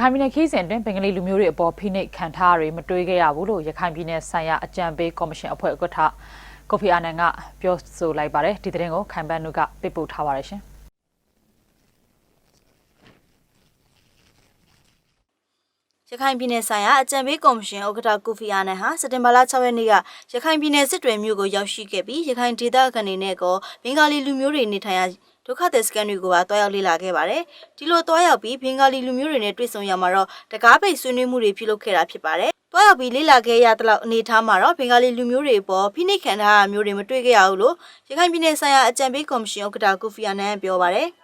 ခိုင်ပြည်နယ်ခီးစဉ်အတွင်းဘင်္ဂလီလူမျိုးတွေအပေါ်ဖိနှိပ်ခံထားရတွေမတွေးခဲ့ရဘူးလို့ရခိုင်ပြည်နယ်ဆိုင်ရာအကြံပေးကော်မရှင်အဖွဲ့ဥက္ကဋ္ဌကိုဖီအာနန်ကပြောဆိုလိုက်ပါတယ်ဒီသတင်းကိုခိုင်ပန်းနုကပေးပို့ထားပါတယ်ရှင်ရခိုင်ပြည်နယ်ဆိုင်ရာအကြံပေးကော်မရှင်ဥက္ကဋ္ဌကိုဖီအာနန်ဟာစက်တင်ဘာလ6ရက်နေ့ကရခိုင်ပြည်နယ်စစ်တွေမြို့ကိုရောက်ရှိခဲ့ပြီးရခိုင်ဒေသခံတွေနဲ့ကောဘင်္ဂါလီလူမျိုးတွေနေထိုင်ရာ ဒုက္ခသည်စခန်းတွေကိုပါတွားရောက်လေ့လာခဲ့ပါတယ်။ဒီလိုတွားရောက်ပြီးဘင်္ဂါလီလူမျိုးတွေနဲ့တွေ့ဆုံရမှာတော့တကားပိတ်ဆွေးနွေးမှုတွေပြုလုပ်ခဲ့တာဖြစ်ပါတယ်။တွားရောက်ပြီးလေ့လာခဲ့ရတဲ့လောက်အနေထားမှာတော့ဘင်္ဂါလီလူမျိုးတွေပေါ်ဖိနှိပ်ခံထားရမျိုးတွေမတွေ့ခဲ့ရဘူးလို့ရခိုင်ပြည်နယ်ဆိုင်ရာအကြံပေးကော်မရှင်ဥက္ကဋ္ဌကိုဖီအာနန်ကပြောပါတယ်။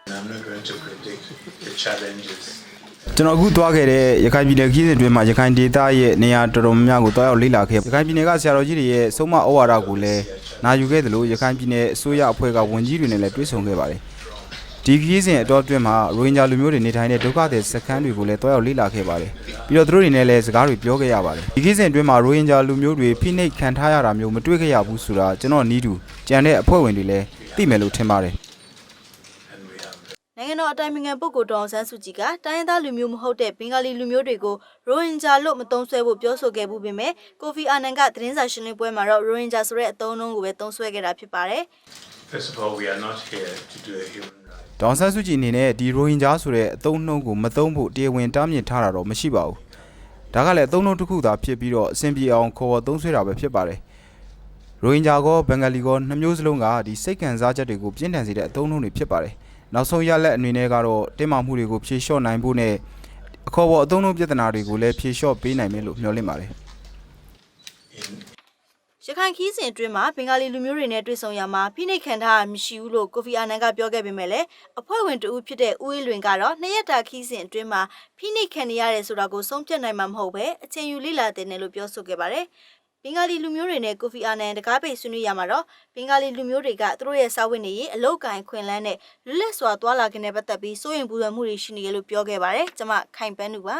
I'm not going to predict the challenges. ကျွန်တော်အခုသွားခဲ့တဲ့ရခိုင်ပြည်နယ်ခီးစဉ်အတွင်းမှာရခိုင်ဒေသရဲ့နေရာတော်တော်များများကိုတွားရောက်လေ့လာခဲ့ရခိုင်ပြည်နယ်ကဆရာတော်ကြီးတွေရဲ့ဆုံးမဩဝါဒကိုလည်းနာယူခဲ့သလိုရခိုင်ပြည်နယ်အစိုးရအဖွဲ့ကဝန်ကြီးတွေနဲ့လည်းတွေ့ဆုံခဲ့ပါတယ်ဒီခီးစဉ်အတော်အတွင်းမှာရိုဟင်ဂျာလူမျိုးတွေနေထိုင်တဲ့ဒုက္ခသည်စခန်းတွေကိုလည်းတွားရောက်လေ့လာခဲ့ပါတယ်ပြီးတော့သူတို့တွေနဲ့လည်းစကားတွေပြောခဲ့ရပါတယ်ဒီခီးစဉ်အတွင်းမှာရိုဟင်ဂျာလူမျိုးတွေဖိနှိပ်ခံထားရတာမျိုးမတွေ့ခဲ့ရဘူးဆိုတာကျွန်တော်နီးတူကြံတဲ့အဖွဲ့ဝင်တွေလည်းသိမယ်လို့ထင်ပါတယ်နိုင်ငံ တော်အတိုင်ပင်ခံပုဂ္ဂိုလ်ဒေါအောင်ဆန်းစုကြည်ကတိုင်းရင်းသားလူမျိုးမဟုတ်တဲ့ဘင်္ဂါလီလူမျိုးတွေကိုရိုဟင်ဂျာလို့မသုံးဆွဲဖို့ပြောဆိုခဲ့မှုပေမဲ့ကိုဖီအာနန်ကသတင်းစာရှင်းလင်းပွဲမှာတော့ရိုဟင်ဂျာဆိုတဲ့အသုံးအနှုန်းကိုပဲသုံးဆွဲခဲ့တာဖြစ်ပါတယ် First of all, we are not here to do a human right. ဒေါန်ဆန်းစုကြည်အနေနဲ့ဒီရိုဟင်ဂျာဆိုတဲ့အသုံးနှုန်းကိုမသုံးဖို့တရားဝင်တားမြစ်ထားတာတော့မရှိပါဘူး။ဒါကလည်းအသုံးနှုန်းတစ်ခုသာဖြစ်ပြီးတော့အဆင်ပြေအောင်ခေါ်ဝေါ်သုံးဆွဲတာပဲဖြစ်ပါတယ်။ရိုဟင်ဂျာကောဘင်္ဂလီကောနှစ်မျိုးစလုံးကဒီစိတ်ခံစားချက်တွေကိုပြင်းထန်စေတဲ့အသုံးနှုန်းတွေဖြစ်ပါတယ်။ နောက်ဆုံးရလက်အနေနဲ့ကတော့တင်းမာမှုတွေကိုဖြေလျှော့နိုင်ဖို့နဲ့အခေါ်ပေါ်အသုံးနှုန်းပြဿနာတွေကိုလည်းဖြေလျှော့ပေးနိုင်မယ်လို့မျှော်လင့်ပါတယ်။ In ရခိုင်ခီးစဉ်အတွင်းမှာဘင်္ဂါလီလူမျိုးတွေနဲ့တွေ့ဆုံရမှာဖိနှိပ်ခံထားရမရှိဘူးလို့ကိုဖီအာနန်ကပြောခဲ့ပေမဲ့လည်းအဖွဲ့ဝင်တဦးဖြစ်တဲ့ဦးအေးလွင်ကတော့နှစ်ရက်တာခီးစဉ်အတွင်းမှာဖိနှိပ်ခံနေရတယ်ဆိုတာကိုဆုံးဖြတ်နိုင်မှာမဟုတ်ပဲအချိန်ယူလေ့လာတဲ့နယ်လို့ပြောဆိုခဲ့ပါတယ် ဘင်္ဂါလီလူမျိုးတွေနဲ့ကိုဖီအာနန်တကားပိတ်ဆွေးနွေးရမှာတော့ဘင်္ဂါလီလူမျိုးတွေကသူတို့ရဲ့စာဝတ်နေရေးအလောက်ကိုင်ခွင်လန်းနဲ့လွတ်လပ်စွာသွာလာခြင်းနဲ့ပတ်သက်ပြီးစိုးရိမ်ပူပန်မှုတွေရှိနေတယ်လို့ပြောခဲ့ပါတယ်ကျွန်မခိုင်ပန်းသူပါ